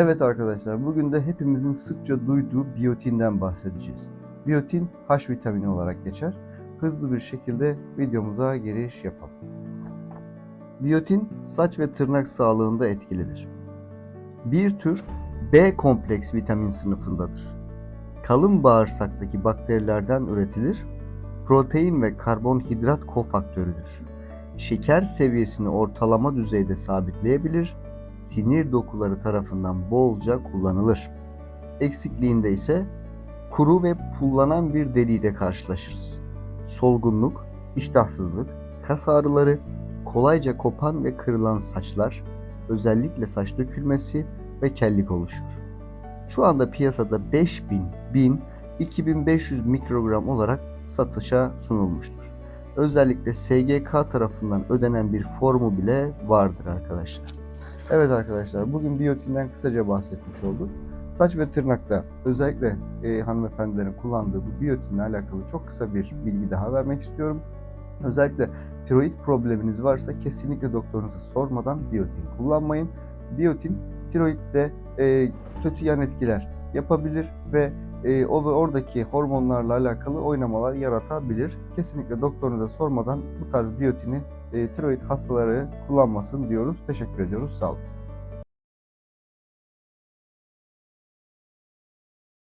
Evet arkadaşlar, bugün de hepimizin sıkça duyduğu biyotinden bahsedeceğiz. Biyotin H vitamini olarak geçer. Hızlı bir şekilde videomuza giriş yapalım. Biyotin saç ve tırnak sağlığında etkilidir. Bir tür B kompleks vitamin sınıfındadır. Kalın bağırsaktaki bakterilerden üretilir. Protein ve karbonhidrat kofaktörüdür. Şeker seviyesini ortalama düzeyde sabitleyebilir sinir dokuları tarafından bolca kullanılır. Eksikliğinde ise kuru ve pullanan bir deriyle karşılaşırız. Solgunluk, iştahsızlık, kas ağrıları, kolayca kopan ve kırılan saçlar, özellikle saç dökülmesi ve kellik oluşur. Şu anda piyasada 5000, 1000, 2500 mikrogram olarak satışa sunulmuştur. Özellikle SGK tarafından ödenen bir formu bile vardır arkadaşlar. Evet arkadaşlar bugün biyotinden kısaca bahsetmiş olduk. Saç ve tırnakta özellikle e, hanımefendilerin kullandığı bu biyotinle alakalı çok kısa bir bilgi daha vermek istiyorum. Özellikle tiroid probleminiz varsa kesinlikle doktorunuza sormadan biyotin kullanmayın. Biyotin tiroidde e, kötü yan etkiler yapabilir ve e, oradaki hormonlarla alakalı oynamalar yaratabilir. Kesinlikle doktorunuza sormadan bu tarz biyotini e, tiroid hastaları kullanmasın diyoruz. Teşekkür ediyoruz. Sağ olun.